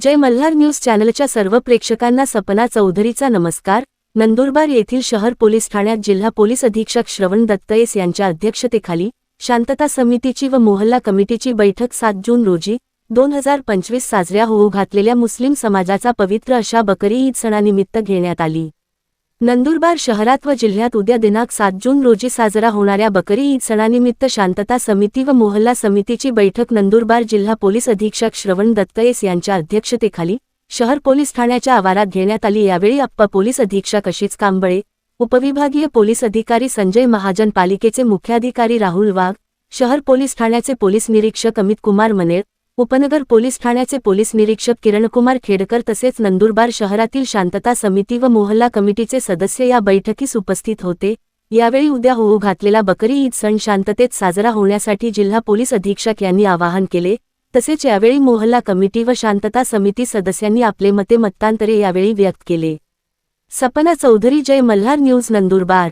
जय Malhar news चॅनलच्या सर्व प्रेक्षकांना सपना चौधरीचा नमस्कार. नंदुरबार येथील शहर पोलीस ठाण्यात जिल्हा पोलीस अधीक्षक श्रवण दत्तयेस यांच्या अध्यक्षतेखाली शांतता समितीची व मोहल्ला कमिटीची बैठक सात जून रोजी दोन हजार पंचवीस साजऱ्या होऊ घातलेल्या मुस्लिम समाजाचा पवित्र अशा बकरी ईद सणानिमित्त घेण्यात आली. नंदुरबार शहरात व जिल्ह्यात उद्या दिनांक सात जून रोजी साजरा होणाऱ्या बकरी ईद सणानिमित्त शांतता समिती व मोहल्ला समितीची बैठक नंदुरबार जिल्हा पोलीस अधीक्षक श्रवण दत्तयेस यांच्या अध्यक्षतेखाली. शहर पोलीस ठाण्याच्या आवारात घेण्यात आली. यावेळी अप्पा पोलीस अधीक्षक अशीच कांबळे उपविभागीय पोलीस अधिकारी संजय महाजन पालिकेचे मुख्याधिकारी राहुल वाघ शहर पोलीस ठाण्याचे पोलीस निरीक्षक अमित कुमार मनेर उपनगर पोलीस ठाण्याचे पोलीस निरीक्षक किरणकुमार खेडकर तसेच नंदुरबार शहरातील शांतता समिती व मोहल्ला कमिटीचे सदस्य या बैठकीस उपस्थित होते. यावेळी उद्या होऊ घातलेला बकरी ईद सण शांततेत साजरा होण्यासाठी जिल्हा पोलीस अधीक्षक यांनी आवाहन केले. तसेच यावेळी मोहल्ला कमिटी व शांतता समिती सदस्यांनी आपले मते मतांतरे यावेळी व्यक्त केले. सपना चौधरी जय मल्हार न्यूज नंदुरबार.